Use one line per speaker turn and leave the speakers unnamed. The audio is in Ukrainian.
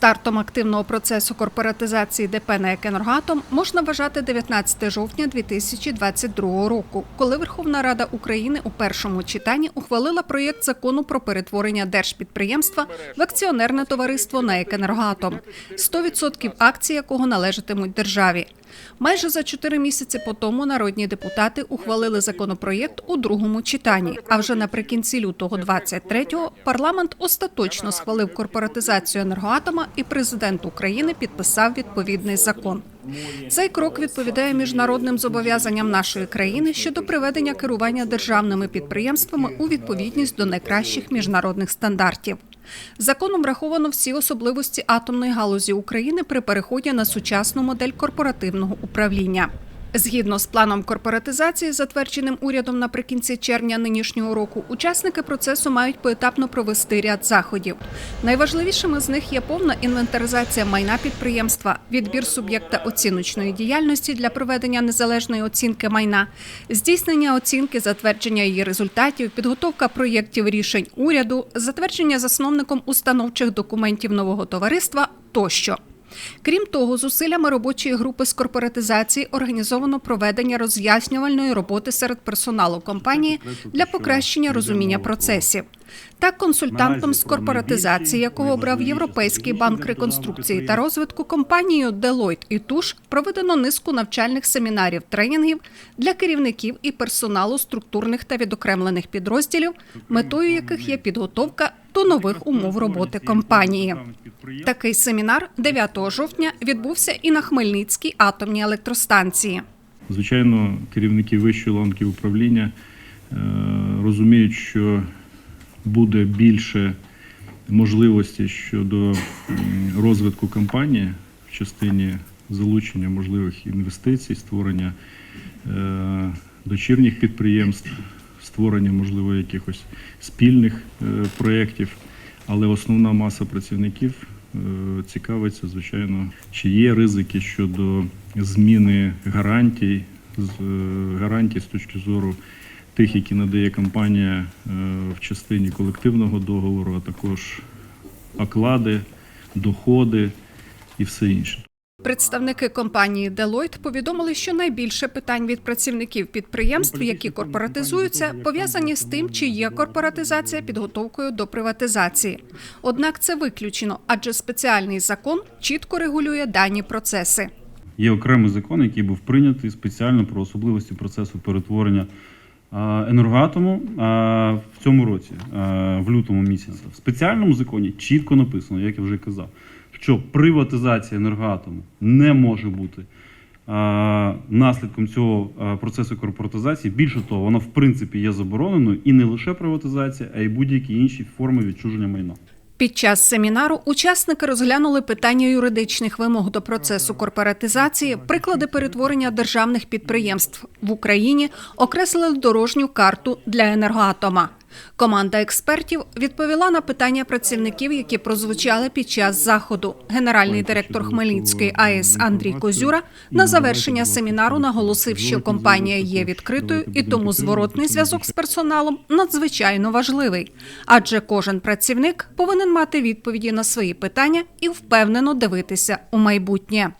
Стартом активного процесу корпоратизації ДП на «Екенергатом» можна вважати 19 жовтня 2022 року, коли Верховна Рада України у першому читанні ухвалила проєкт закону про перетворення держпідприємства в акціонерне товариство на «Екенергатом», 100% акцій якого належатимуть державі. Майже за чотири місяці по тому народні депутати ухвалили законопроєкт у другому читанні. А вже наприкінці лютого 23-го парламент остаточно схвалив корпоратизацію енергоатома, і президент України підписав відповідний закон. Цей крок відповідає міжнародним зобов'язанням нашої країни щодо приведення керування державними підприємствами у відповідність до найкращих міжнародних стандартів. Законом враховано всі особливості атомної галузі України при переході на сучасну модель корпоративного управління. Згідно з планом корпоратизації, затвердженим урядом наприкінці червня нинішнього року, учасники процесу мають поетапно провести ряд заходів. Найважливішими з них є повна інвентаризація майна підприємства, відбір суб'єкта оціночної діяльності для проведення незалежної оцінки майна, здійснення оцінки, затвердження її результатів, підготовка проєктів рішень уряду, затвердження засновником установчих документів нового товариства тощо. Крім того, зусиллями робочої групи з корпоратизації організовано проведення роз'яснювальної роботи серед персоналу компанії для покращення розуміння процесів. Так, консультантом з корпоратизації, якого обрав Європейський банк реконструкції та розвитку, компанією Deloitte і Туш проведено низку навчальних семінарів тренінгів для керівників і персоналу структурних та відокремлених підрозділів, метою яких є підготовка до нових умов роботи компанії. Такий семінар 9 жовтня відбувся і на Хмельницькій атомній електростанції.
Звичайно, керівники вищої ланки управління е, розуміють, що буде більше можливостей щодо розвитку компанії в частині залучення можливих інвестицій, створення е, дочірніх підприємств, створення, можливо, якихось спільних е, проєктів. Але основна маса працівників цікавиться, звичайно, чи є ризики щодо зміни гарантій, е, гарантій з точки зору тих, які надає компанія е, в частині колективного договору, а також оклади, доходи і все інше.
Представники компанії Deloitte повідомили, що найбільше питань від працівників підприємств, які корпоратизуються, пов'язані з тим, чи є корпоратизація підготовкою до приватизації. Однак це виключено, адже спеціальний закон чітко регулює дані процеси.
Є окремий закон, який був прийнятий спеціально про особливості процесу перетворення енергоатому в цьому році, в лютому місяці. В спеціальному законі чітко написано, як я вже казав, що приватизація енергоатому не може бути а, наслідком цього процесу корпоратизації. Більше того, вона в принципі є забороненою і не лише приватизація, а й будь-які інші форми відчуження майна.
Під час семінару учасники розглянули питання юридичних вимог до процесу корпоратизації, приклади перетворення державних підприємств в Україні, окреслили дорожню карту для енергоатома. Команда експертів відповіла на питання працівників, які прозвучали під час заходу. Генеральний директор Хмельницької АЕС Андрій Козюра на завершення семінару наголосив, що компанія є відкритою, і тому зворотний зв'язок з персоналом надзвичайно важливий, адже кожен працівник повинен мати відповіді на свої питання і впевнено дивитися у майбутнє.